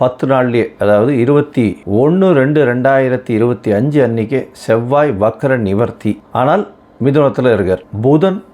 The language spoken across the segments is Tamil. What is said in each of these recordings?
பத்து நாள்லேயே அதாவது இருபத்தி ஒன்று ரெண்டு ரெண்டாயிரத்தி இருபத்தி அஞ்சு அன்னைக்கு செவ்வாய் வக்கர நிவர்த்தி. ஆனால் மிதுனத்தில் இருக்கார். புதன்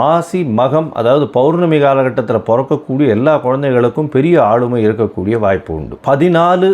மாசி மகம் அதாவது பௌர்ணமி காலகட்டத்தில் பிறக்கக்கூடிய எல்லா குழந்தைகளுக்கும் பெரிய ஆளுமை இருக்கக்கூடிய வாய்ப்பு உண்டு. பதினாலு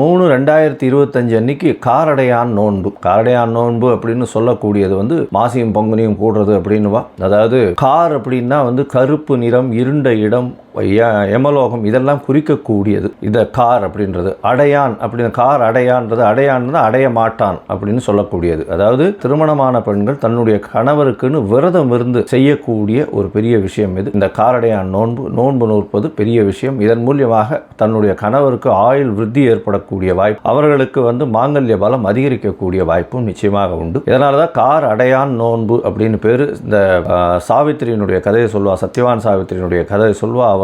மூணு ரெண்டாயிரத்தி இருபத்தஞ்சு அன்னைக்கு காரடையான் நோன்பு. காரடையான் நோன்பு அப்படின்னு சொல்லக்கூடியது வந்து மாசியும் பொங்கனையும் கூடுறது அப்படின்னுவா அதாவது கார் அப்படின்னா வந்து கருப்பு நிறம் இருண்ட இடம் ய- யமலோகம் இதெல்லாம் குறிக்கக்கூடியது. இந்த கார் அப்படின்றது அடையான் அப்படின்னு கார் அடையான்றது அடையான்றது அடைய மாட்டான் அப்படின்னு சொல்லக்கூடியது. அதாவது திருமணமான பெண்கள் தன்னுடைய கணவருக்குன்னு விரதம் இருந்து செய்யக்கூடிய ஒரு பெரிய விஷயம் இது. இந்த காரடையான் நோன்பு நோன்பு நோற்பது பெரிய விஷயம். இதன் மூலியமாக தன்னுடைய கணவருக்கு ஆயுள் விருத்தி ஏற்படக்கூடிய வாய்ப்பு அவர்களுக்கு வந்து மாங்கல்ய பலம் அதிகரிக்கக்கூடிய வாய்ப்பும் நிச்சயமாக உண்டு. இதனால தான் கார் அடையான் நோன்பு அப்படின்னு பேர். இந்த சாவித்திரியினுடைய கதையை சொல்வா சத்யவான் சாவித்திரியினுடைய கதையை சொல்வா அவர்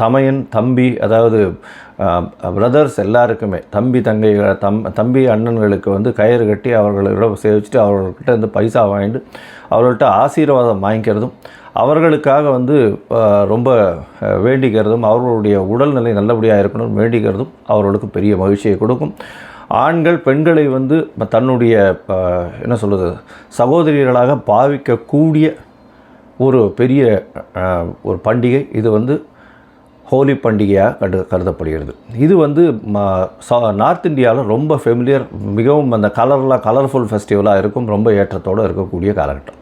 தமையன் தம்பி அதாவது பிரதர்ஸ் எல்லாருக்குமே தம்பி தங்கை தம் தம்பி அண்ணன்களுக்கு வந்து கயிறு கட்டி அவர்களோட சேவிச்சுட்டு அவர்கள்கிட்ட இருந்து பைசா வாங்கிட்டு அவர்கள்ட்ட ஆசீர்வாதம் வாங்கிக்கிறதும் அவர்களுக்காக வந்து ரொம்ப வேண்டிக்கிறதும் அவர்களுடைய உடல்நிலை நல்லபடியாக இருக்கணும் வேண்டிக்கிறதும் அவர்களுக்கு பெரிய மகிழ்ச்சியை கொடுக்கும். ஆண்கள் பெண்களை வந்து தன்னுடைய என்ன சொல்கிறது சகோதரிகளாக பாவிக்கக்கூடிய ஒரு பெரிய ஒரு பண்டிகை. இது வந்து ஹோலி பண்டிகையாக கரு கருதப்படுகிறது. இது வந்து நார்த் இந்தியாவில் ரொம்ப ஃபெமிலியர் மிகவும் அந்த கலர்லாம் கலர்ஃபுல் ஃபெஸ்டிவலாக இருக்கும் ரொம்ப ஏற்றத்தோடு இருக்கக்கூடிய காலகட்டம்.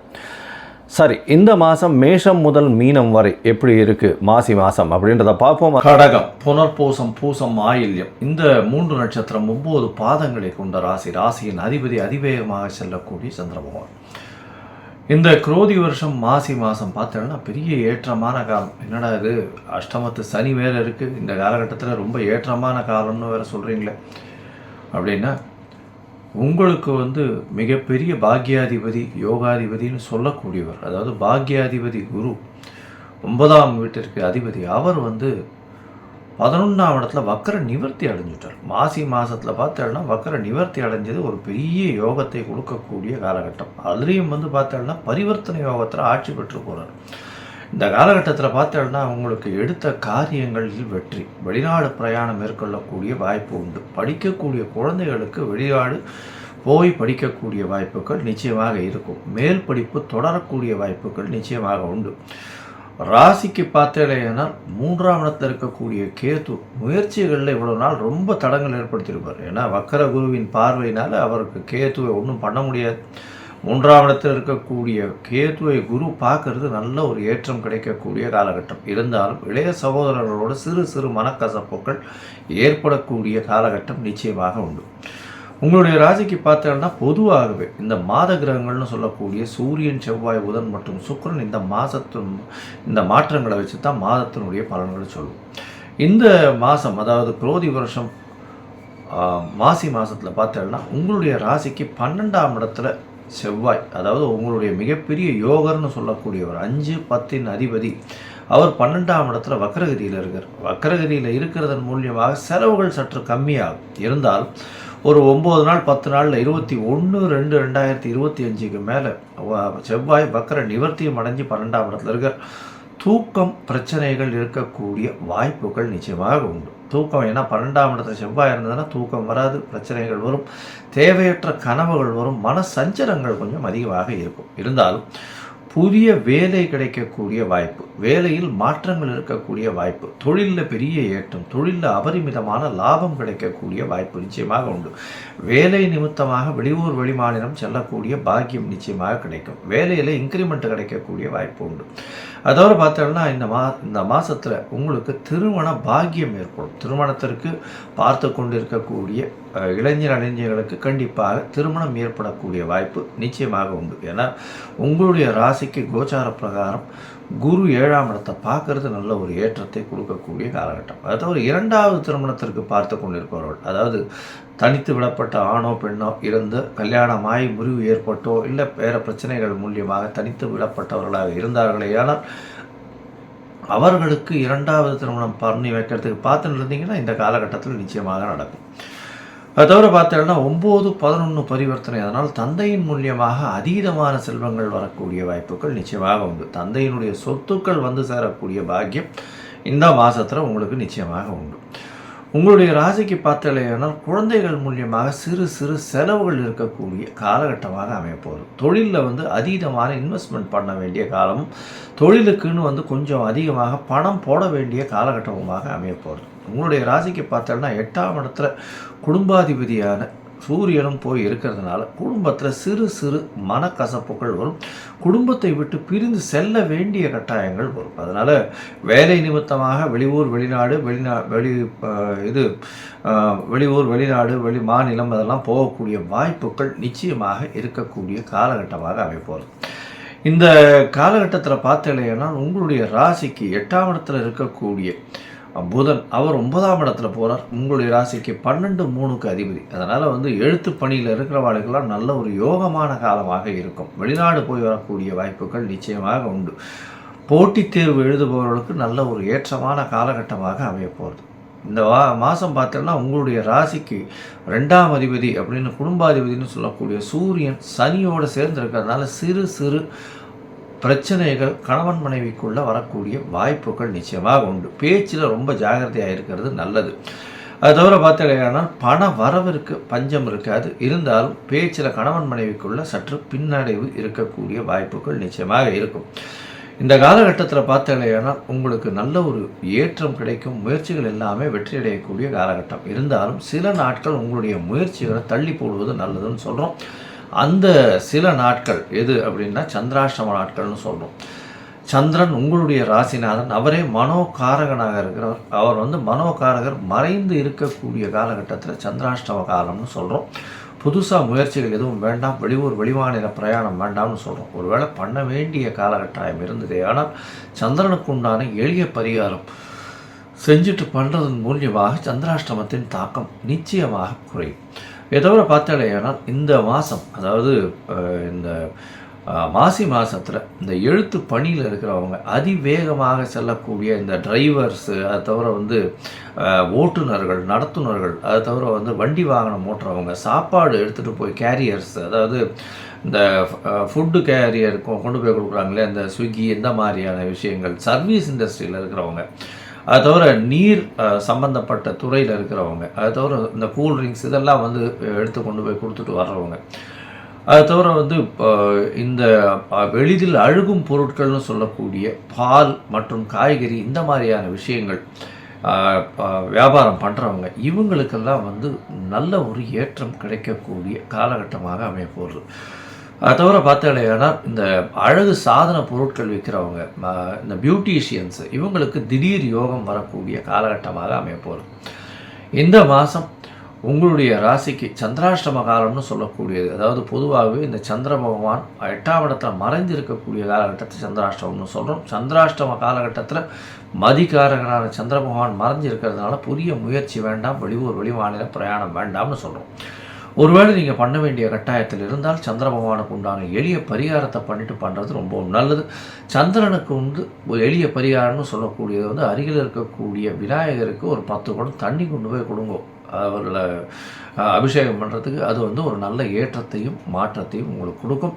சரி இந்த மாதம் மேஷம் முதல் மீனம் வரை எப்படி இருக்குது மாசி மாதம் அப்படின்றத பார்ப்போம். கடகம் புனர்பூசம் பூசம் ஆயில்யம். இந்த மூன்று நட்சத்திரம் ஒம்பது பாதங்களை கொண்ட ராசி. ராசியின் அதிபதி அதிவேகமாக செல்லக்கூடிய சந்திர பகவான். இந்த குரோதி வருஷம் மாசி மாதம் பார்த்தோன்னா பெரிய ஏற்றமான காலம். என்னடா இது? அஷ்டமத்து சனி வேறு இருக்குது இந்த காலகட்டத்தில் ரொம்ப ஏற்றமான காலம்னு வேறு சொல்கிறீங்களே அப்படின்னா உங்களுக்கு வந்து மிகப்பெரிய பாக்யாதிபதி யோகாதிபதின்னு சொல்லக்கூடியவர் அதாவது பாக்யாதிபதி குரு ஒன்பதாம் வீட்டிற்கு அதிபதி அவர் வந்து பதினொன்றாம் இடத்துல வக்கர நிவர்த்தி அடைஞ்சிட்டார். மாசி மாதத்தில் பார்த்தோம்னா வக்கர நிவர்த்தி அடைஞ்சது ஒரு பெரிய யோகத்தை கொடுக்கக்கூடிய காலகட்டம். அதுலேயும் வந்து பார்த்தோம்னா பரிவர்த்தனை யோகத்தில் ஆட்சி பெற்று போகிறார் இந்த காலகட்டத்தில் பார்த்தோம்னா அவங்களுக்கு எடுத்த காரியங்களில் வெற்றி. வெளிநாடு பிரயாணம் மேற்கொள்ளக்கூடிய வாய்ப்பு உண்டு. படிக்கக்கூடிய குழந்தைகளுக்கு வெளிநாடு போய் படிக்கக்கூடிய வாய்ப்புகள் நிச்சயமாக இருக்கும். மேல் படிப்பு தொடரக்கூடிய வாய்ப்புகள் நிச்சயமாக உண்டு. ராசிக்கு பார்த்தேன்னா மூன்றாம் இடத்தில் இருக்கக்கூடிய கேத்து முயற்சிகளில் இவ்வளோ நாள் ரொம்ப தடங்கள் ஏற்படுத்தியிருப்பார். ஏன்னா வக்கர குருவின் பார்வையினால் அவருக்கு கேத்துவை ஒன்றும் பண்ண முடியாது. மூன்றாம் இடத்தில் இருக்கக்கூடிய கேத்துவை குரு பார்க்கறது நல்ல ஒரு ஏற்றம் கிடைக்கக்கூடிய காலகட்டம். இருந்தாலும் இளைய சகோதரர்களோட சிறு சிறு மனக்கசப்புகள் ஏற்படக்கூடிய காலகட்டம் நிச்சயமாக உண்டு. உங்களுடைய ராசிக்கு பார்த்தோம்னா பொதுவாகவே இந்த மாத கிரகங்கள்னு சொல்லக்கூடிய சூரியன் செவ்வாய் புதன் மற்றும் சுக்கிரன் இந்த மாதத்தின் இந்த மாற்றங்களை வச்சு தான் மாதத்தினுடைய பலன்களை சொல்லும். இந்த மாதம் அதாவது குரோதி வருஷம் மாசி மாதத்தில் பார்த்தோம்னா உங்களுடைய ராசிக்கு பன்னெண்டாம் இடத்துல செவ்வாய் அதாவது உங்களுடைய மிகப்பெரிய யோகர்னு சொல்லக்கூடியவர் அஞ்சு பத்தின் அதிபதி அவர் பன்னெண்டாம் இடத்துல வக்கரகதியில் இருக்கார். வக்கரகதியில் இருக்கிறதன் மூலியமாக செலவுகள் சற்று கம்மியாகும். இருந்தால் ஒரு ஒம்பது நாள் பத்து நாளில் இருபத்தி ஒன்று ரெண்டு ரெண்டாயிரத்தி இருபத்தி அஞ்சுக்கு மேலே செவ்வாய் பக்கர நிவர்த்தியும் அடைஞ்சு பன்னெண்டாம் இடத்துல இருக்கார். தூக்கம் பிரச்சனைகள் இருக்கக்கூடிய வாய்ப்புகள் நிச்சயமாக உண்டு. தூக்கம் ஏன்னா பன்னெண்டாம் இடத்துல செவ்வாய் இருந்ததுன்னா தூக்கம் வராது பிரச்சனைகள் வரும் தேவையற்ற கனவுகள் வரும் மன சஞ்சலங்கள் கொஞ்சம் அதிகமாக இருக்கும். இருந்தாலும் புதிய வேலை கிடைக்கக்கூடிய வாய்ப்பு வேலையில் மாற்றங்கள் இருக்கக்கூடிய வாய்ப்பு தொழிலில் பெரிய ஏற்றம் தொழிலில் அபரிமிதமான லாபம் கிடைக்கக்கூடிய வாய்ப்பு நிச்சயமாக உண்டு. வேலை நிமித்தமாக வெளியூர் வெளிமாநிலம் செல்லக்கூடிய பாக்கியம் நிச்சயமாக கிடைக்கும். வேலையில் இன்க்ரிமெண்ட் கிடைக்கக்கூடிய வாய்ப்பு உண்டு. அதோட பார்த்தோம்னா இந்த மா இந்த மாதத்தில் உங்களுக்கு திருமண பாக்கியம் ஏற்படும். திருமணத்திற்கு பார்த்து கொண்டிருக்கக்கூடிய இளைஞர் இளைஞர்களுக்கு கண்டிப்பாக திருமணம் ஏற்படக்கூடிய வாய்ப்பு நிச்சயமாக உண்டு. ஏன்னா உங்களுடைய ராசிக்கு கோச்சார பிரகாரம் குரு ஏழாம் இடத்தை பார்க்கறது நல்ல ஒரு ஏற்றத்தை கொடுக்கக்கூடிய காலகட்டம். அதாவது இரண்டாவது திருமணத்திற்கு பார்த்து கொண்டிருப்பவர்கள் அதாவது தனித்து விடப்பட்ட ஆணோ பெண்ணோ இருந்து கல்யாணமாய் முறிவு ஏற்பட்டோ இல்லை வேறு பிரச்சனைகள் மூலியமாக தனித்து விடப்பட்டவர்களாக இருந்தார்களே. ஆனால் அவர்களுக்கு இரண்டாவது திருமணம் பண்ணி வைக்கிறதுக்கு பார்த்துன்னு இருந்தீங்கன்னா இந்த காலகட்டத்தில் நிச்சயமாக நடக்கும். அதை தவிர பார்த்தீங்கன்னா ஒம்பது பதினொன்று பரிவர்த்தனை. அதனால் தந்தையின் மூலியமாக அதீதமான செல்வங்கள் வரக்கூடிய வாய்ப்புகள் நிச்சயமாக உண்டு. தந்தையினுடைய சொத்துக்கள் வந்து சேரக்கூடிய பாக்கியம் இந்த மாதத்தில் உங்களுக்கு நிச்சயமாக உண்டு. உங்களுடைய ராசிக்கு பார்த்தலையானால் குழந்தைகள் மூலியமாக சிறு சிறு செலவுகள் இருக்கக்கூடிய காலகட்டமாக அமையப்போகுது. தொழிலில் வந்து அதீதமான இன்வெஸ்ட்மெண்ட் பண்ண வேண்டிய காலமும் தொழிலுக்குன்னு வந்து கொஞ்சம் அதிகமாக பணம் போட வேண்டிய காலகட்டமாக அமையப்போகுது. உங்களுடைய ராசிக்கு பார்த்தோம்னா எட்டாம் இடத்துல குடும்பாதிபதியான சூரியனும் போய் இருக்கிறதுனால குடும்பத்தில் சிறு சிறு மனக்கசப்புகள் வரும். குடும்பத்தை விட்டு பிரிந்து செல்ல வேண்டிய கட்டாயங்கள் வரும். அதனால் வேலை நிமித்தமாக வெளியூர் வெளிநாடு வெளிநா வெளி இது வெளியூர் வெளிநாடு வெளி மாநிலம் அதெல்லாம் போகக்கூடிய வாய்ப்புகள் நிச்சயமாக இருக்கக்கூடிய காலகட்டமாக அமைப்போகிறது இந்த காலகட்டத்தில் பார்த்தீங்கன்னா உங்களுடைய ராசிக்கு எட்டாம் இடத்துல இருக்கக்கூடிய புதன் அவர் ஒன்பதாம் இடத்துல போகிறார் உங்களுடைய ராசிக்கு பன்னெண்டு மூணுக்கு அதிபதி. அதனால் வந்து எழுத்து பணியில் இருக்கிறவாளுக்கெல்லாம் நல்ல ஒரு யோகமான காலமாக இருக்கும். வெளிநாடு போய் வரக்கூடிய வாய்ப்புகள் நிச்சயமாக உண்டு. போட்டித் தேர்வு எழுதுபவர்களுக்கு நல்ல ஒரு ஏற்றமான காலகட்டமாக அமைய போகிறது இந்த வா மாதம் பார்த்தோம்னா உங்களுடைய ராசிக்கு ரெண்டாம் அதிபதி அப்படின்னு குடும்பாதிபதினு சொல்லக்கூடிய சூரியன் சனியோடு சேர்ந்து இருக்கிறதுனால சிறு சிறு பிரச்சனைகள் கணவன் மனைவிக்குள்ளே வரக்கூடிய வாய்ப்புகள் நிச்சயமாக உண்டு. பேச்சில் ரொம்ப ஜாகிரதையாக இருக்கிறது நல்லது. அது தவிர பார்த்தீங்கன்னா பண வரவிற்கு பஞ்சம் இருக்காது. இருந்தாலும் பேச்சில் கணவன் மனைவிக்குள்ள சற்று பின்னடைவு இருக்கக்கூடிய வாய்ப்புகள் நிச்சயமாக இருக்கும். இந்த காலகட்டத்தில் பார்த்தீங்கன்னா உங்களுக்கு நல்ல ஒரு ஏற்றம் கிடைக்கும். முயற்சிகள் எல்லாமே வெற்றி அடையக்கூடிய காலகட்டம். இருந்தாலும் சில நாட்கள் உங்களுடைய முயற்சிகளை தள்ளி போடுவது நல்லதுன்னு சொல்கிறோம் அந்த சில நாட்கள் எது அப்படின்னா சந்திராஷ்டம நாட்கள்னு சொல்கிறோம் சந்திரன் உங்களுடைய ராசிநாதன் அவரே மனோகாரகனாக இருக்கிறவர். அவர் வந்து மனோகாரகர் மறைந்து இருக்கக்கூடிய காலகட்டத்தில் சந்திராஷ்டம காலம்னு சொல்கிறோம் புதுசாக முயற்சிகள் எதுவும் வேண்டாம். வெளியூர் வெளிமாநில பிரயாணம் வேண்டாம்னு சொல்கிறோம் ஒருவேளை பண்ண வேண்டிய காலகட்டாயம் இருந்தது. ஆனால் சந்திரனுக்கு உண்டான எளிய பரிகாரம் செஞ்சுட்டு பண்ணுறதன் மூலியமாக சந்திராஷ்டமத்தின் தாக்கம் நிச்சயமாக குறையும். தவிர பார்த்தாலேயானால் இந்த மாதம் அதாவது இந்த மாசி மாதத்தில் இந்த எழுத்து பணியில் இருக்கிறவங்க அதிவேகமாக செல்லக்கூடிய இந்த டிரைவர்ஸு அதை தவிர வந்து ஓட்டுநர்கள் நடத்துனர்கள் அதை தவிர வந்து வண்டி வாகனம் ஓட்டுறவங்க சாப்பாடு எடுத்துகிட்டு போய் கேரியர்ஸ் அதாவது இந்த ஃபுட்டு கேரியர் கொண்டு போய் கொடுக்குறாங்களே இந்த ஸ்விக்கி இந்த மாதிரியான விஷயங்கள் சர்வீஸ் இண்டஸ்ட்ரியில் இருக்கிறவங்க. அது தவிர நீர் சம்மந்தப்பட்ட துறையில் இருக்கிறவங்க அது தவிர இந்த கூல் ட்ரிங்க்ஸ் இதெல்லாம் வந்து எடுத்து கொண்டு போய் கொடுத்துட்டு வர்றவங்க. அது தவிர வந்து இந்த எளிதில் அழுகும் பொருட்கள்னு சொல்லக்கூடிய பால் மற்றும் காய்கறி இந்த மாதிரியான விஷயங்கள் வியாபாரம் பண்ணுறவங்க இவங்களுக்கெல்லாம் வந்து நல்ல ஒரு ஏற்றம் கிடைக்கக்கூடிய காலகட்டமாக அமைய போகிறது அது தவிர பார்த்தாலேனா இந்த அழகு சாதன பொருட்கள் விற்கிறவங்க இந்த பியூட்டிஷியன்ஸ் இவங்களுக்கு திடீர் யோகம் வரக்கூடிய காலகட்டமாக அமையப்போகுது. இந்த மாதம் உங்களுடைய ராசிக்கு சந்திராஷ்டம காலம்னு சொல்லக்கூடியது அதாவது பொதுவாகவே இந்த சந்திர பகவான் எட்டாம் இடத்துல மறைந்து இருக்கக்கூடிய காலகட்டத்தை சந்திராஷ்டமம்னு சொல்கிறோம் சந்திராஷ்டம காலகட்டத்தில் மதிக்காரகனான சந்திர பகவான் மறைஞ்சு இருக்கிறதுனால புதிய முயற்சி வேண்டாம் வெளியூர் வெளிமாநில பிரயாணம் வேண்டாம்னு சொல்கிறோம் ஒருவேளை நீங்கள் பண்ண வேண்டிய கட்டாயத்தில் இருந்தால் சந்திர பகவானுக்கு உண்டான எளிய பரிகாரத்தை பண்ணிட்டு பண்ணுறது ரொம்பவும் நல்லது. சந்திரனுக்கு வந்து ஒரு எளிய பரிகாரம்னு சொல்லக்கூடியது வந்து அருகில் இருக்கக்கூடிய விநாயகருக்கு ஒரு பத்து குடம் தண்ணி கொண்டு போய் கொடுங்க. அவர்களை அபிஷேகம் பண்ணுறதுக்கு அது வந்து ஒரு நல்ல ஏற்றத்தையும் மாற்றத்தையும் உங்களுக்கு கொடுக்கும்.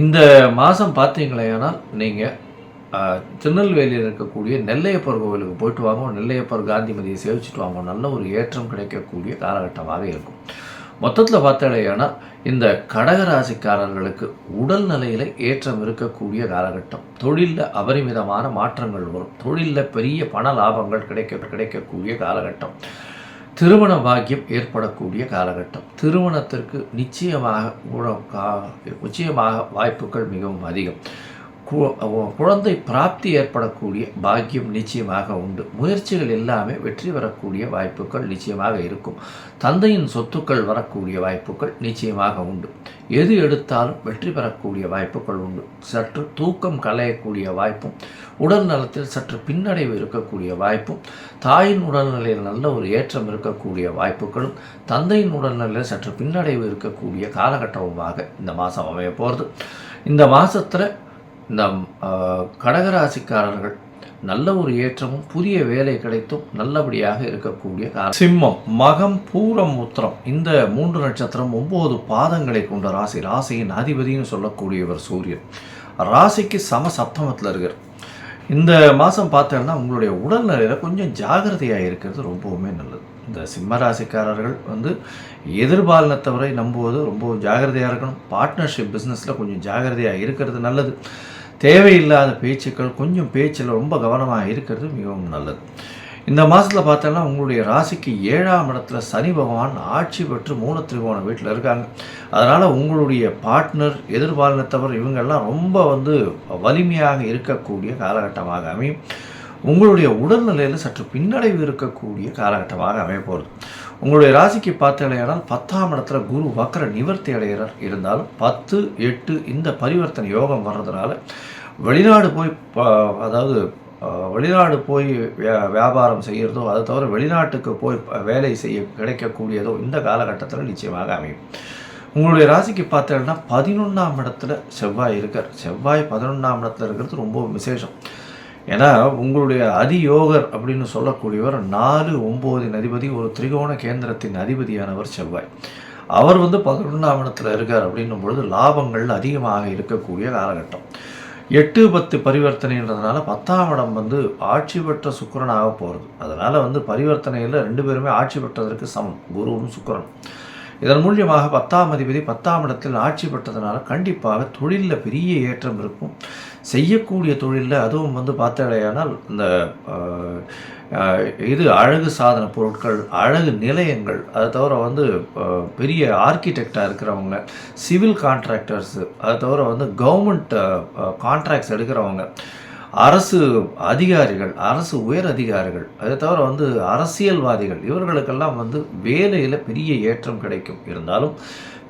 இந்த மாதம் பார்த்தீங்களேனால் நீங்கள் திருநெல்வேலியில் இருக்கக்கூடிய நெல்லையப்பர் கோவிலுக்கு போயிட்டு வாங்க. நெல்லையப்பர் காந்திமதியை சேவிச்சுட்டு வாங்க. நல்ல ஒரு ஏற்றம் கிடைக்கக்கூடிய காலகட்டமாக இருக்கும். மொத்தத்தில் பார்த்தாலேனா இந்த கடகராசிக்காரர்களுக்கு உடல் நிலையில் ஏற்றம் இருக்கக்கூடிய காலகட்டம். தொழிலில் அபரிமிதமான மாற்றங்கள் வரும். தொழிலில் பெரிய பண லாபங்கள் கிடைக்க கிடைக்கக்கூடிய காலகட்டம். திருமண பாக்கியம் ஏற்படக்கூடிய காலகட்டம். திருமணத்திற்கு நிச்சயமாக கா- நிச்சயமாக வாய்ப்புகள் மிகவும் அதிகம். குழந்தை பிராப்தி ஏற்படக்கூடிய பாக்கியம் நிச்சயமாக உண்டு. முயற்சிகள் எல்லாமே வெற்றி பெறக்கூடிய வாய்ப்புகள் நிச்சயமாக இருக்கும். தந்தையின் சொத்துக்கள் வரக்கூடிய வாய்ப்புகள் நிச்சயமாக உண்டு. எது எடுத்தாலும் வெற்றி பெறக்கூடிய வாய்ப்புகள் உண்டு. சற்று தூக்கம் கலையக்கூடிய வாய்ப்பும் உடல் நலத்தில் சற்று பின்னடைவு இருக்கக்கூடிய வாய்ப்பும் தாயின் உடல்நிலையில் நல்ல ஒரு ஏற்றம் இருக்கக்கூடிய வாய்ப்புகளும் தந்தையின் உடல்நிலையில் சற்று பின்னடைவு இருக்கக்கூடிய காலகட்டமுமாக இந்த மாதம் அமைய போகிறது இந்த மாதத்தில் இந்த கடகராசிக்காரர்கள் நல்ல ஒரு ஏற்றமும் புதிய வேலை கிடைத்தும் நல்லபடியாக இருக்கக்கூடிய காலம். சிம்மம் மகம் பூரம் உத்திரம். இந்த மூன்று நட்சத்திரம் ஒன்பது பாதங்களை கொண்ட ராசி. ராசியின் அதிபதினு சொல்லக்கூடியவர் சூரியன். ராசிக்கு சம சப்தமத்தில் இருக்கார். இந்த மாதம் பார்த்தோம்னா உங்களுடைய உடல்நிலையில் கொஞ்சம் ஜாகிரதையாக இருக்கிறது ரொம்பவுமே நல்லது. இந்த சிம்ம ராசிக்காரர்கள் வந்து எதிர்பாலினத்தவரை நம்புவது ரொம்ப ஜாகிரதையாக இருக்கணும். பார்ட்னர்ஷிப் பிஸ்னஸில் கொஞ்சம் ஜாகிரதையாக இருக்கிறது நல்லது. தேவையில்லாத பேச்சுக்கள் கொஞ்சம் பேச்சில் ரொம்ப கவனமாக இருக்கிறது மிகவும் நல்லது. இந்த மாதத்தில் பார்த்தோன்னா உங்களுடைய ராசிக்கு ஏழாம் இடத்துல சனி பகவான் ஆட்சி பெற்று மூல திரிகோண வீட்டில் இருக்காங்க. அதனால் உங்களுடைய பார்ட்னர் எதிர்பாலினத்தவர் இவங்கெல்லாம் ரொம்ப வந்து வலிமையாக இருக்கக்கூடிய காலகட்டமாக அமையும். உங்களுடைய உடல்நிலையில் சற்று பின்னடைவு இருக்கக்கூடிய காலகட்டமாக அமைய போகிறது உங்களுடைய ராசிக்கு பார்த்தீங்கன்னா பத்தாம் இடத்துல குரு வக்கர நிவர்த்தி அடைகிறார். இருந்தாலும் பத்து எட்டு இந்த பரிவர்த்தனை யோகம் வர்றதுனால வெளிநாடு போய் ப- அதாவது வெளிநாடு போய் வியா- வியாபாரம் செய்கிறதோ அதை தவிர வெளிநாட்டுக்கு போய் வேலை செய்ய கிடைக்கக்கூடியதோ இந்த காலகட்டத்தில் நிச்சயமாக அமையும். உங்களுடைய ராசிக்கு பார்த்தீங்கன்னா பதினொன்றாம் இடத்துல செவ்வாய் இருக்கார். செவ்வாய் பதினொன்றாம் இடத்துல இருக்கிறது ரொம்ப விசேஷம். ஏன்னா உங்களுடைய அதியோகர் அப்படின்னு சொல்லக்கூடியவர் நாலு ஒம்போதின் அதிபதி ஒரு திரிகோண கேந்திரத்தின் அதிபதியானவர் செவ்வாய். அவர் வந்து பதினொன்றாம் இடத்துல இருக்கார் அப்படின்னும் பொழுது லாபங்கள் அதிகமாக இருக்கக்கூடிய காலகட்டம். எட்டு பத்து பரிவர்த்தனைன்றதுனால பத்தாம் இடம் வந்து ஆட்சி பெற்ற சுக்கரனாக போகிறது அதனால் வந்து பரிவர்த்தனையில் ரெண்டு பேருமே ஆட்சி பெற்றதற்கு சமம். குருவும் சுக்கிரன் இதன் மூலியமாக பத்தாம் அதிபதி பத்தாம் இடத்தில் ஆட்சி பெற்றதுனால கண்டிப்பாக தொழிலில் பெரிய ஏற்றம் இருக்கும். செய்யக்கூடிய தொழிலில் அதுவும் வந்து பார்த்தாலேயானால் இந்த இது அழகு சாதன பொருட்கள் அழகு நிலையங்கள். அது தவிர வந்து பெரிய ஆர்கிடெக்டாக இருக்கிறவங்க சிவில் கான்ட்ராக்டர்ஸு அது தவிர வந்து கவர்மெண்ட் கான்ட்ராக்ட்ஸ் எடுக்கிறவங்க அரசு அதிகாரிகள் அரசு உயர் அதிகாரிகள் அதை தவிர வந்து அரசியல்வாதிகள் இவர்களுக்கெல்லாம் வந்து வேலையில் பெரிய ஏற்றம் கிடைக்கும். இருந்தாலும்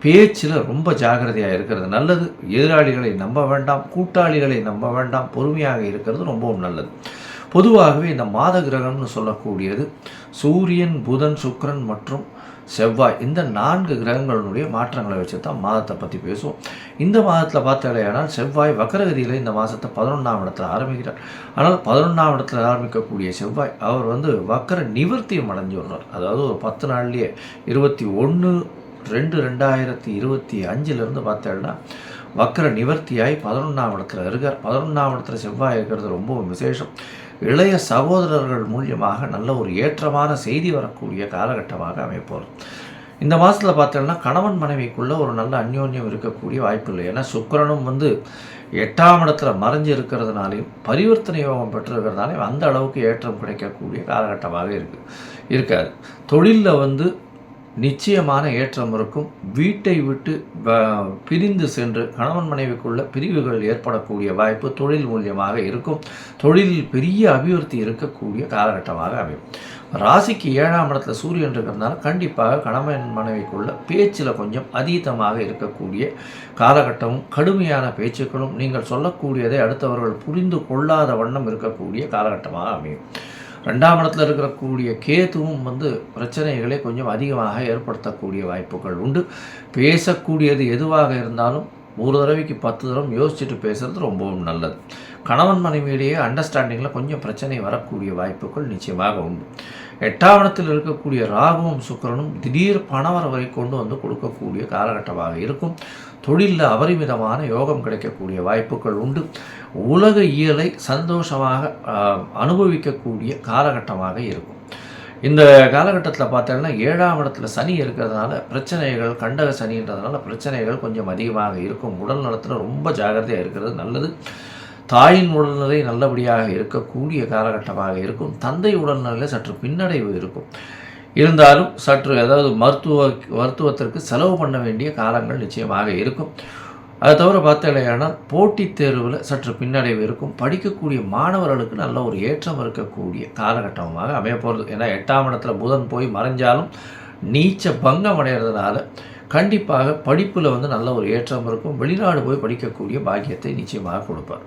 பேச்சில் ரொம்ப ஜாக்கிரதையாக இருக்கிறது நல்லது. எதிராளிகளை நம்ப வேண்டாம் கூட்டாளிகளை நம்ப வேண்டாம் பொறுமையாக இருக்கிறது ரொம்பவும் நல்லது. பொதுவாகவே இந்த மாத கிரகம்னு சொல்லக்கூடியது சூரியன் புதன் சுக்கிரன் மற்றும் செவ்வாய். இந்த நான்கு கிரகங்களுடைய மாற்றங்களை வச்சு தான் மாதத்தை பற்றி பேசுவோம். இந்த மாதத்தில் பார்த்தாலேயானால் செவ்வாய் வக்கரகதியில் இந்த மாதத்தை பதினொன்றாம் இடத்துல ஆரம்பிக்கிறார். ஆனால் பதினொன்றாம் இடத்துல ஆரம்பிக்கக்கூடிய செவ்வாய் அவர் வந்து வக்கர நிவர்த்தியம் அடைஞ்சு வர்றார். அதாவது ஒரு பத்து நாள்லேயே இருபத்தி ஒன்று ரெண்டு ரெண்டாயிரத்தி இருபத்தி அஞ்சிலிருந்து பார்த்தேன்னா வக்கர நிவர்த்தியாய் பதினொன்றாம் இடத்துல இருக்கார். பதினொன்றாம் இடத்துல செவ்வாய் இருக்கிறது ரொம்ப விசேஷம். இளைய சகோதரர்கள் மூலியமாக நல்ல ஒரு ஏற்றமான செய்தி வரக்கூடிய காலகட்டமாக அமைப்போம். இந்த மாதத்தில் பார்த்தோம்னா கணவன் மனைவிக்குள்ளே ஒரு நல்ல அந்யோன்யம் இருக்கக்கூடிய வாய்ப்பு இல்லை. ஏன்னா சுக்கிரனும் வந்து எட்டாம் இடத்துல மறைஞ்சு இருக்கிறதுனாலையும் பரிவர்த்தனை யோகம் பெற்றிருக்கிறதுனாலையும் அந்த அளவுக்கு ஏற்றம் கிடைக்கக்கூடிய காலகட்டமாக இருக்குது இருக்காது தொழிலில் வந்து நிச்சயமான ஏற்றம் இருக்கும். வீட்டை விட்டு வ- பிரிந்து சென்று கணவன் மனைவிக்குள்ள பிரிவுகள் ஏற்படக்கூடிய வாய்ப்பு தொழில் மூலியமாக இருக்கும். தொழிலில் பெரிய அபிவிருத்தி இருக்கக்கூடிய காலகட்டமாக அமையும். ராசிக்கு ஏழாம் இடத்துல சூரியன் இருக்கிறதுனால கண்டிப்பாக கணவன் மனைவிக்குள்ள பேச்சில் கொஞ்சம் அதீதமாக இருக்கக்கூடிய காலகட்டமும் கடுமையான பேச்சுக்களும் நீங்கள் சொல்லக்கூடியதை அடுத்தவர்கள் புரிந்து கொள்ளாத வண்ணம் இருக்கக்கூடிய காலகட்டமாக அமையும். ரெண்டாம் இடத்துல இருக்கக்கூடிய கேதுவும் வந்து பிரச்சனைகளை கொஞ்சம் அதிகமாக ஏற்படுத்தக்கூடிய வாய்ப்புகள் உண்டு. பேசக்கூடியது எதுவாக இருந்தாலும் ஒரு தடவைக்கு பத்து தடவை யோசிச்சுட்டு பேசுறது ரொம்பவும் நல்லது. கணவன் மனைவியிலேயே அண்டர்ஸ்டாண்டிங்கில் கொஞ்சம் பிரச்சனை வரக்கூடிய வாய்ப்புகள் நிச்சயமாக உண்டு. எட்டாம் இடத்தில் இருக்கக்கூடிய ராகுவும் சுக்கிரனும் திடீர் பணவரவை கொண்டு வந்து கொடுக்கக்கூடிய காலகட்டமாக இருக்கும். தொழிலில் அபரிமிதமான யோகம் கிடைக்கக்கூடிய வாய்ப்புகள் உண்டு. உலக இயலை சந்தோஷமாக அனுபவிக்கக்கூடிய காலகட்டமாக இருக்கும். இந்த காலகட்டத்தில் பார்த்தோம்னா ஏழாம் இடத்துல சனி இருக்கிறதுனால பிரச்சனைகள் கண்டக சனின்றதுனால பிரச்சனைகள் கொஞ்சம் அதிகமாக இருக்கும். உடல் நலத்தில் ரொம்ப ஜாகிரதையாக இருக்கிறது நல்லது. தாயின் உடல்நிலை நல்லபடியாக இருக்கக்கூடிய காலகட்டமாக இருக்கும். தந்தை உடல்நிலையில் சற்று பின்னடைவு இருக்கும். இருந்தாலும் சற்று அதாவது மருத்துவ மருத்துவத்திற்கு செலவு பண்ண வேண்டிய காலங்கள் நிச்சயமாக இருக்கும். அதை தவிர பார்த்தடையானால் போட்டித் தேர்வில் சற்று பின்னடைவு இருக்கும். படிக்கக்கூடிய மாணவர்களுக்கு நல்ல ஒரு ஏற்றம் இருக்கக்கூடிய காலகட்டமாக அமைய போகிறது ஏன்னா எட்டாம் இடத்துல புதன் போய் மறைஞ்சாலும் நீச்ச பங்கம் அடைகிறதுனால கண்டிப்பாக படிப்பில் வந்து நல்ல ஒரு ஏற்றம் இருக்கும். வெளிநாடு போய் படிக்கக்கூடிய பாக்கியத்தை நிச்சயமாக கொடுப்பார்.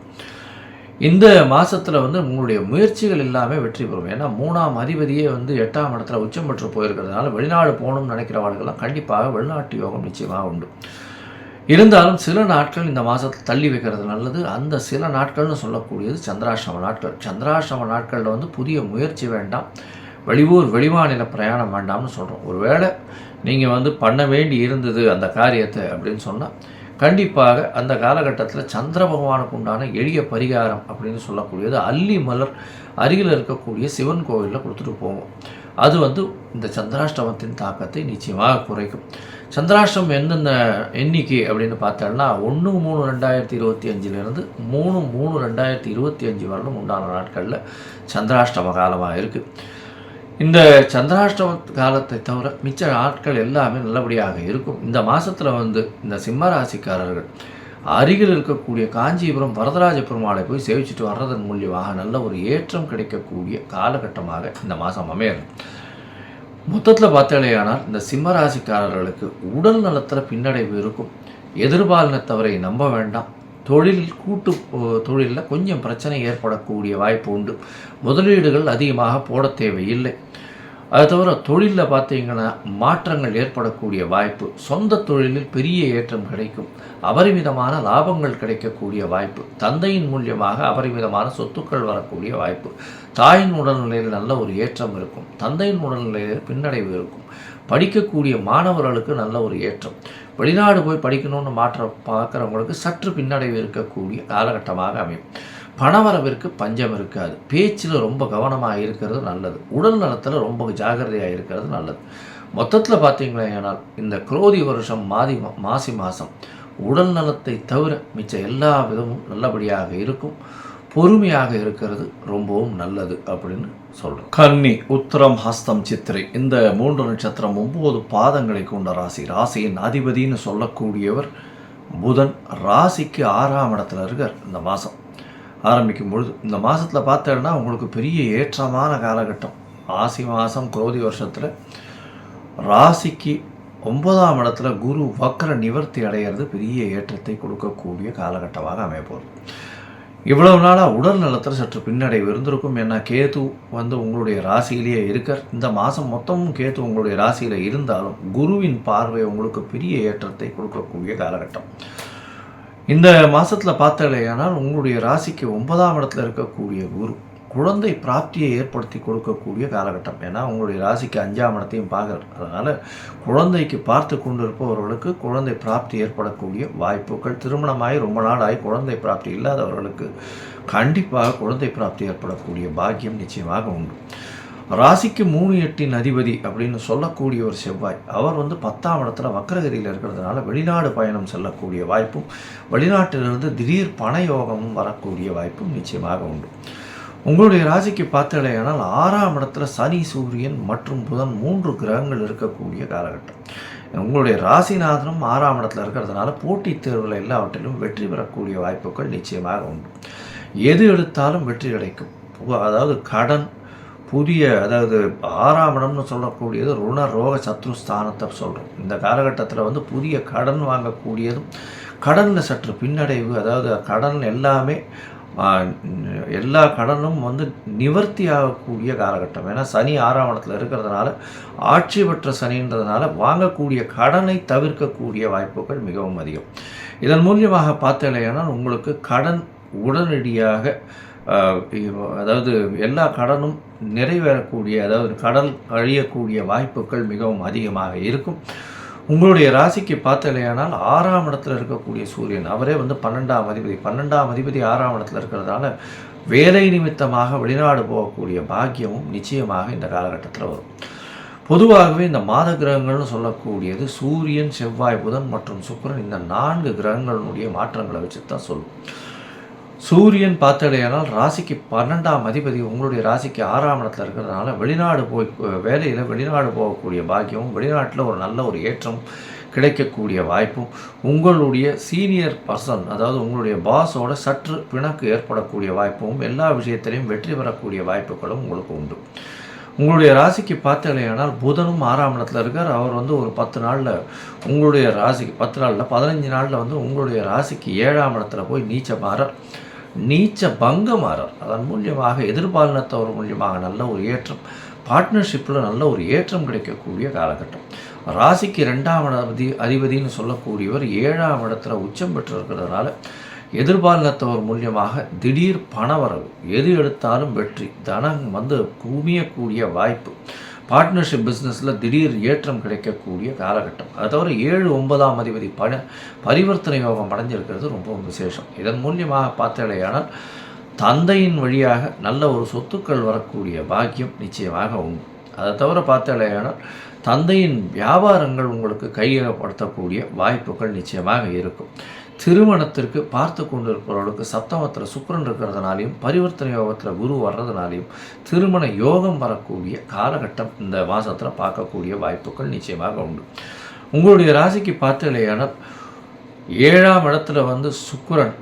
இந்த மாதத்தில் வந்து உங்களுடைய முயற்சிகள் எல்லாமே வெற்றி பெறும். ஏன்னா மூணாம் அதிபதியே வந்து எட்டாம் இடத்துல உச்சம் பெற்று போயிருக்கிறதுனால வெளிநாடு போகணும்னு நினைக்கிறவர்களுக்கெல்லாம் கண்டிப்பாக வெளிநாட்டு யோகம் நிச்சயமாக உண்டு. இருந்தாலும் சில நாட்கள் இந்த மாதத்தில் தள்ளி வைக்கிறது நல்லது. அந்த சில நாட்கள்னு சொல்லக்கூடியது சந்திராசிரம நாட்கள். சந்திராசிரம நாட்களில் வந்து புதிய முயற்சி வேண்டாம். வெளியூர் வெளிமாநில பிரயாணம் வேண்டாம்னு சொல்கிறோம் ஒருவேளை நீங்கள் வந்து பண்ண வேண்டி இருந்தது அந்த காரியத்தை அப்படின்னு சொன்னால் கண்டிப்பாக அந்த காலகட்டத்தில் சந்திர பகவானுக்கு உண்டான எளிய பரிகாரம் அப்படின்னு சொல்லக்கூடியது அல்லி மலர் அருகில் இருக்கக்கூடிய சிவன் கோவிலில் கொடுத்துட்டு போவோம். அது வந்து இந்த சந்திராஷ்டமத்தின் தாக்கத்தை நிச்சயமாக குறைக்கும். சந்திராஷ்டமம் எந்தெந்த எண்ணிக்கை அப்படின்னு பார்த்தோம்னா ஒன்று மூணு ரெண்டாயிரத்தி இருபத்தி அஞ்சிலிருந்து மூணு மூணு ரெண்டாயிரத்தி இருபத்தி அஞ்சு வரலும் உண்டான நாட்களில் சந்திராஷ்டம காலமாக இருக்குது இந்த சந்திராஷ்டம காலத்தை தவிர மிச்ச நாட்கள் எல்லாமே நல்லபடியாக இருக்கும். இந்த மாதத்தில் வந்து இந்த சிம்ம ராசிக்காரர்கள் அருகில் இருக்கக்கூடிய காஞ்சிபுரம் வரதராஜ பெருமாளை போய் சேவிச்சுட்டு வர்றதன் மூலியமாக நல்ல ஒரு ஏற்றம் கிடைக்கக்கூடிய காலகட்டமாக இந்த மாதம் அமையணும். மொத்தத்தில் பார்த்தாலேயானால் இந்த சிம்ம ராசிக்காரர்களுக்கு உடல் நலத்தில் பின்னடைவு இருக்கும். எதிர்பாலினத்தவரை நம்ப வேண்டாம். தொழில் கூட்டு தொழிலில் கொஞ்சம் பிரச்சனை ஏற்படக்கூடிய வாய்ப்பு உண்டு. முதலீடுகள் அதிகமாக போட தேவையில்லை. அது தவிர தொழிலில் பார்த்தீங்கன்னா மாற்றங்கள் ஏற்படக்கூடிய வாய்ப்பு சொந்த தொழிலில் பெரிய ஏற்றம் கிடைக்கும் அபரிமிதமான லாபங்கள் கிடைக்கக்கூடிய வாய்ப்பு தந்தையின் மூலியமாக அபரிமிதமான சொத்துக்கள் வரக்கூடிய வாய்ப்பு தாயின் உடல்நிலையில் நல்ல ஒரு ஏற்றம் இருக்கும் தந்தையின் உடல்நிலையில் பின்னடைவு இருக்கும் படிக்கக்கூடிய மாணவர்களுக்கு நல்ல ஒரு ஏற்றம் வெளிநாடு போய் படிக்கணும்னு மாற்ற பார்க்குறவங்களுக்கு சற்று பின்னடைவு இருக்கக்கூடிய காலகட்டமாக அமையும். பணவரவிற்கு பஞ்சம் இருக்காது. பேச்சில் ரொம்ப கவனமாக இருக்கிறது நல்லது. உடல் நலத்தில் ரொம்ப ஜாகிரதையாக இருக்கிறது நல்லது. மொத்தத்தில் பார்த்தீங்களேனால் இந்த குரோதி வருஷம் மாதி மாசி மாதம் உடல் நலத்தை தவிர மிச்ச எல்லா விதமும் நல்லபடியாக இருக்கும். பொறுமையாக இருக்கிறது ரொம்பவும் நல்லது அப்படின்னு சொல்கிறோம் கன்னி உத்திரம் ஹஸ்தம் சித்திரை. இந்த மூன்று நட்சத்திரம் ஒம்பது பாதங்களை கொண்ட ராசி. ராசியின் அதிபதின்னு சொல்லக்கூடியவர் புதன். ராசிக்கு ஆறாம் இடத்துல இருக்கார் இந்த மாதம் ஆரம்பிக்கும் பொழுது இந்த மாதத்தில் பார்த்தேன்னா உங்களுக்கு பெரிய ஏற்றமான காலகட்டம். ஆசி மாதம் குரோதி வருஷத்தில் ராசிக்கு ஒன்பதாம் இடத்துல குரு வக்கர நிவர்த்தி அடையிறது பெரிய ஏற்றத்தை கொடுக்கக்கூடிய காலகட்டமாக அமையப்போகுது. இவ்வளவு நாளாக உடல் நலத்தில் சற்று பின்னடைவு இருந்திருக்கும். ஏன்னா கேது வந்து உங்களுடைய ராசியிலேயே இருக்கார். இந்த மாதம் மொத்தமும் கேது உங்களுடைய ராசியில் இருந்தாலும் குருவின் பார்வை உங்களுக்கு பெரிய ஏற்றத்தை கொடுக்கக்கூடிய காலகட்டம். இந்த மாதத்தில் பார்த்தாலேயானால் உங்களுடைய ராசிக்கு ஒன்பதாம் இடத்துல இருக்கக்கூடிய குரு குழந்தை பிராப்தியை ஏற்படுத்தி கொடுக்கக்கூடிய காலகட்டம். ஏன்னா உங்களுடைய ராசிக்கு அஞ்சாம் இடத்தையும் பார்க்குறார். அதனால் குழந்தைக்கு பார்த்து கொண்டு இருப்பவர்களுக்கு குழந்தை பிராப்தி ஏற்படக்கூடிய வாய்ப்புகள் திருமணமாகி ரொம்ப நாள் ஆகி குழந்தை பிராப்தி இல்லாதவர்களுக்கு கண்டிப்பாக குழந்தை பிராப்தி ஏற்படக்கூடிய பாக்கியம் நிச்சயமாக உண்டு. ராசிக்கு மூணு எட்டின் அதிபதி அப்படின்னு சொல்லக்கூடிய ஒரு செவ்வாய். அவர் வந்து பத்தாம் இடத்துல வக்கரகிரியில் இருக்கிறதுனால வெளிநாடு பயணம் செல்லக்கூடிய வாய்ப்பும் வெளிநாட்டிலிருந்து திடீர் பண யோகமும் வரக்கூடிய வாய்ப்பும் நிச்சயமாக உண்டு. உங்களுடைய ராசிக்கு பார்த்தலையானால் ஆறாம் இடத்துல சனி சூரியன் மற்றும் புதன் மூன்று கிரகங்கள் இருக்கக்கூடிய காலகட்டம். உங்களுடைய ராசிநாதனும் ஆறாம் இடத்துல இருக்கிறதுனால போட்டித் தேர்வில் எல்லாவற்றிலும் வெற்றி பெறக்கூடிய வாய்ப்புகள் நிச்சயமாக உண்டு. எது எடுத்தாலும் வெற்றி கிடைக்கும். அதாவது கடன் புதிய அதாவது ஆறாம் இடம்னு சொல்லக்கூடியது ருண ரோக சத்ரு ஸ்தானத்தை சொல்கிறோம் இந்த காலகட்டத்தில் வந்து புதிய கடன் வாங்கக்கூடியதும் கடனில் சற்று பின்னடைவு அதாவது கடன் எல்லாமே எல்லா கடனும் வந்து நிவர்த்தி ஆகக்கூடிய காலகட்டம். ஏன்னா சனி ஆறாவணத்தில் இருக்கிறதுனால ஆட்சி பெற்ற சனின்றதுனால வாங்கக்கூடிய கடனை தவிர்க்கக்கூடிய வாய்ப்புகள் மிகவும் அதிகம். இதன் மூலியமாக பார்த்தலையானால் உங்களுக்கு கடன் உடனடியாக அதாவது எல்லா கடனும் நிறைவேறக்கூடிய அதாவது கடல் கழியக்கூடிய வாய்ப்புகள் மிகவும் அதிகமாக இருக்கும். உங்களுடைய ராசிக்கு பார்த்தலையானால் ஆறாம் இடத்துல இருக்கக்கூடிய சூரியன் அவரே வந்து பன்னெண்டாம் அதிபதி. பன்னெண்டாம் அதிபதி ஆறாம் இடத்துல இருக்கிறதால வேலை நிமித்தமாக வெளிநாடு போகக்கூடிய பாக்கியமும் நிச்சயமாக இந்த காலகட்டத்தில் வரும். பொதுவாகவே இந்த மாத கிரகங்கள்னு சொல்லக்கூடியது சூரியன் செவ்வாய் புதன் மற்றும் சுக்கரன் இந்த நான்கு கிரகங்களினுடைய மாற்றங்களை வச்சு தான் சொல்லும். சூரியன் பார்த்தடையானால் ராசிக்கு பன்னெண்டாம் அதிபதி உங்களுடைய ராசிக்கு ஆறாம் இடத்துல இருக்கிறதுனால வெளிநாடு போய் வேலையில் வெளிநாடு போகக்கூடிய பாக்கியமும் வெளிநாட்டில் ஒரு நல்ல ஒரு ஏற்றம் கிடைக்கக்கூடிய வாய்ப்பும் உங்களுடைய சீனியர் பர்சன் அதாவது உங்களுடைய பாஸோட சற்று பிணக்கு ஏற்படக்கூடிய வாய்ப்பும் எல்லா விஷயத்திலையும் வெற்றி பெறக்கூடிய வாய்ப்புகளும் உங்களுக்கு உண்டு. உங்களுடைய ராசிக்கு பார்த்தீங்கன்னா புதனும் ஆறாம் இடத்துல இருக்கார். அவர் வந்து ஒரு பத்து நாளில் உங்களுடைய ராசிக்கு பத்து நாளில் பதினஞ்சு நாளில் வந்து உங்களுடைய ராசிக்கு ஏழாம் இடத்துல போய் நீச்ச மாறார் நீச்ச பங்கமாறார் அதன் மூலியமாக எதிர்பாலினத்தவர் மூலியமாக நல்ல ஒரு ஏற்றம் பார்ட்னர்ஷிப்பில் நல்ல ஒரு ஏற்றம் கிடைக்கக்கூடிய காலகட்டம். ராசிக்கு ரெண்டாம் அதிபதின்னு அதிபதினு சொல்லக்கூடியவர் ஏழாம் இடத்துல உச்சம் பெற்றிருக்கிறதுனால எதிர்பாலினத்தவர் மூலியமாக திடீர் பணவரவு. எது எடுத்தாலும் வெற்றி. தனம் வந்து குமியக்கூடிய வாய்ப்பு. பார்ட்னர்ஷிப் பிஸ்னஸில் திடீர் ஏற்றம் கிடைக்கக்கூடிய காலகட்டம். அதை தவிர ஏழு ஒன்பதாம் அதிபதி பண பரிவர்த்தனை யோகம் அடைஞ்சிருக்கிறது ரொம்ப விசேஷம். இதன் மூலியமாக பார்த்தடையானால் தந்தையின் வழியாக நல்ல ஒரு சொத்துக்கள் வரக்கூடிய பாக்கியம் நிச்சயமாக உண்டு. அதை தவிர பார்த்தாலேயானால் தந்தையின் வியாபாரங்கள் உங்களுக்கு கையகப்படுத்தக்கூடிய வாய்ப்புகள் நிச்சயமாக இருக்கும். திருமணத்திற்கு பார்த்து கொண்டு இருப்பவர்களுக்கு சப்தமத்தில் சுக்கரன் இருக்கிறதுனாலையும் பரிவர்த்தனை யோகத்தில் குரு வர்றதுனாலையும் திருமண யோகம் வரக்கூடிய காலகட்டம் இந்த மாதத்தில் பார்க்கக்கூடிய வாய்ப்புகள் நிச்சயமாக உண்டு. உங்களுடைய ராசிக்கு பார்த்து இல்லையான ஏழாம் இடத்துல வந்து சுக்கரன்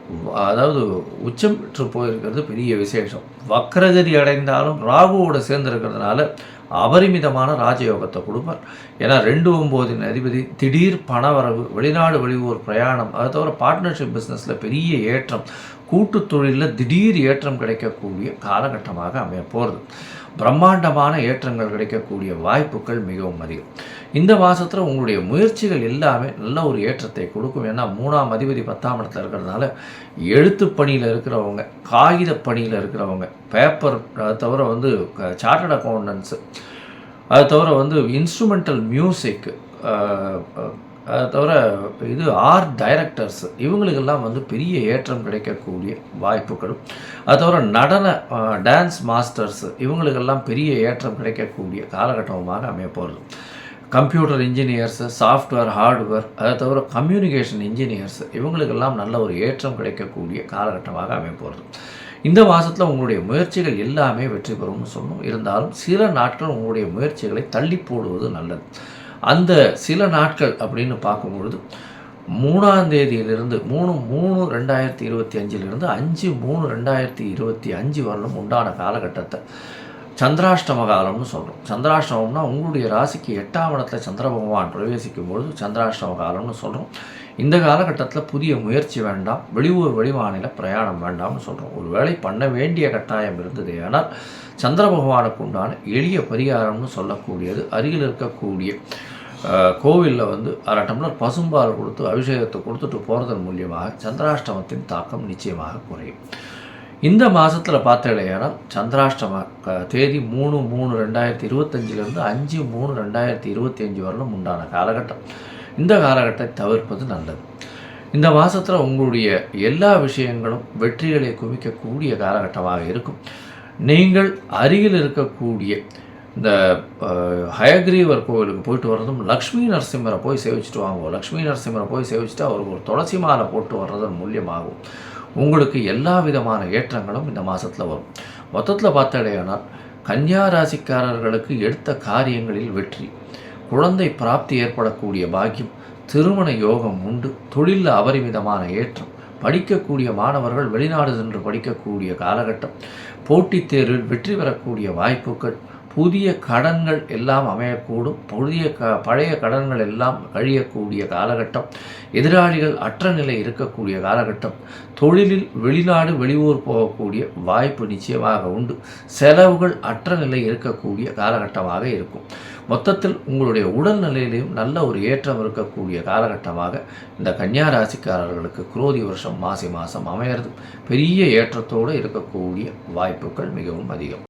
அதாவது உச்சம் பெற்று போயிருக்கிறது பெரிய விசேஷம். வக்ரகதி அடைந்தாலும் ராகுவோட சேர்ந்து இருக்கிறதுனால அபரிமிதமான ராஜயோகத்தை கொடுப்பார். ஏன்னா ரெண்டு ஒம்போதின் அதிபதி திடீர் பணவரவு வெளிநாடு வெளியூர் பிரயாணம் அதை தவிர பார்ட்னர்ஷிப் பிஸ்னஸில் பெரிய ஏற்றம் கூட்டு தொழிலில் திடீர் ஏற்றம் கிடைக்கக்கூடிய காலகட்டமாக அமைய போகிறது பிரம்மாண்டமான ஏற்றங்கள் கிடைக்கக்கூடிய வாய்ப்புகள் மிகவும் அதிகம். இந்த மாதத்தில் உங்களுடைய முயற்சிகள் எல்லாமே நல்ல ஒரு ஏற்றத்தை கொடுக்கும். ஏன்னா மூணாம் அதிபதி பத்தாம் இடத்துல இருக்கிறதுனால எழுத்து பணியில் இருக்கிறவங்க காகித பணியில் இருக்கிறவங்க பேப்பர் அதை தவிர வந்து சார்ட்டட் அக்கௌண்டன்ஸு அதை தவிர வந்து இன்ஸ்ட்ருமெண்டல் மியூசிக் அதை தவிர இது ஆர்ட் டைரக்டர்ஸ் இவங்களுக்கெல்லாம் வந்து பெரிய ஏற்றம் கிடைக்கக்கூடிய வாய்ப்புகளும். அது தவிர நடன டான்ஸ் மாஸ்டர்ஸ் இவங்களுக்கெல்லாம் பெரிய ஏற்றம் கிடைக்கக்கூடிய காலகட்டமாக அமைய போகிறது கம்ப்யூட்டர் இன்ஜினியர்ஸு சாஃப்ட்வேர் ஹார்ட்வேர் அதை தவிர கம்யூனிகேஷன் இன்ஜினியர்ஸ் இவங்களுக்கெல்லாம் நல்ல ஒரு ஏற்றம் கிடைக்கக்கூடிய காலகட்டமாக அமைப்போகிறது இந்த மாதத்தில் உங்களுடைய முயற்சிகள் எல்லாமே வெற்றி பெறும்னு சொன்னோம் இருந்தாலும் சில நாட்கள் உங்களுடைய முயற்சிகளை தள்ளி போடுவது நல்லது. அந்த சில நாட்கள் அப்படின்னு பார்க்கும்பொழுது மூணாம் தேதியிலிருந்து மூணு மூணு ரெண்டாயிரத்தி இருபத்தி அஞ்சிலிருந்து அஞ்சு மூணு ரெண்டாயிரத்தி இருபத்தி அஞ்சு வரலும் உண்டான காலகட்டத்தை சந்திராஷ்டம காலம்னு சொல்கிறோம் சந்திராஷ்டமம்னா உங்களுடைய ராசிக்கு எட்டாம் இடத்துல சந்திர பகவான் பிரவேசிக்கும் பொழுது சந்திராஷ்டம காலம்னு சொல்கிறோம் இந்த காலகட்டத்தில் புதிய முயற்சி வேண்டாம் வெளியூர் வெளிமாநில பிரயாணம் வேண்டாம்னு சொல்கிறோம் ஒரு வேலை பண்ண வேண்டிய கட்டாயம் இருந்தது ஆனால் சந்திர பகவானுக்கு உண்டான எளிய பரிகாரம்னு சொல்லக்கூடியது அருகில் இருக்கக்கூடிய கோவிலில் வந்து அரை டம்ளர் பசும்பால் கொடுத்து அபிஷேகத்தை கொடுத்துட்டு போகிறதன் மூலியமாக சந்திராஷ்டமத்தின் தாக்கம் நிச்சயமாக குறையும். இந்த மாதத்தில் பார்த்தீங்கன்னா சந்திராஷ்டம தேதி மூணு மூணு ரெண்டாயிரத்தி இருபத்தஞ்சிலிருந்து அஞ்சு மூணு ரெண்டாயிரத்தி இருபத்தி அஞ்சு வரலும் உண்டான காலகட்டம். இந்த காலகட்டத்தை தவிர்ப்பது நல்லது. இந்த மாதத்தில் உங்களுடைய எல்லா விஷயங்களும் வெற்றிகளை குவிக்கக்கூடிய காலகட்டமாக இருக்கும். நீங்கள் அருகில் இருக்கக்கூடிய இந்த ஹயக்ரீவர் கோவிலுக்கு போயிட்டு வர்றதும் லக்ஷ்மி நரசிம்மரை போய் சேவிச்சுட்டு வாங்குவோம். லக்ஷ்மி நரசிம்மரை போய் சேவிச்சுட்டு அவருக்கு ஒரு துளசி மாலை போட்டு வர்றதன் மூலியமாகும். உங்களுக்கு எல்லா விதமான ஏற்றங்களும் இந்த மாதத்தில் வரும். மொத்தத்தில் பார்த்தடையானால் கன்னியா ராசிக்காரர்களுக்கு எடுத்த காரியங்களில் வெற்றி. குழந்தை பிராப்தி ஏற்படக்கூடிய பாக்கியம் திருமண யோகம் உண்டு தொழிலில் அபரிமிதமான ஏற்றம் படிக்கக்கூடிய மாணவர்கள் வெளிநாடு சென்று படிக்கக்கூடிய காலகட்டம் போட்டித் தேர்வில் வெற்றி பெறக்கூடிய வாய்ப்புகள் புதிய கடன்கள் எல்லாம் அமையக்கூடும். புதிய க பழைய கடன்கள் எல்லாம் கழியக்கூடிய காலகட்டம் எதிராளிகள் அற்ற நிலை இருக்கக்கூடிய காலகட்டம் தொழிலில் வெளிநாடு வெளியூர் போகக்கூடிய வாய்ப்பு நிச்சயமாக உண்டு. செலவுகள் அற்ற நிலை இருக்கக்கூடிய காலகட்டமாக இருக்கும். மொத்தத்தில் உங்களுடைய உடல்நிலையிலையும் நல்ல ஒரு ஏற்றம் இருக்கக்கூடிய காலகட்டமாக இந்த கன்னியா ராசிக்காரர்களுக்கு குரோதி வருஷம் மாசி மாதம் அமையிறது. பெரிய ஏற்றத்தோடு இருக்கக்கூடிய வாய்ப்புகள் மிகவும் அதிகம்.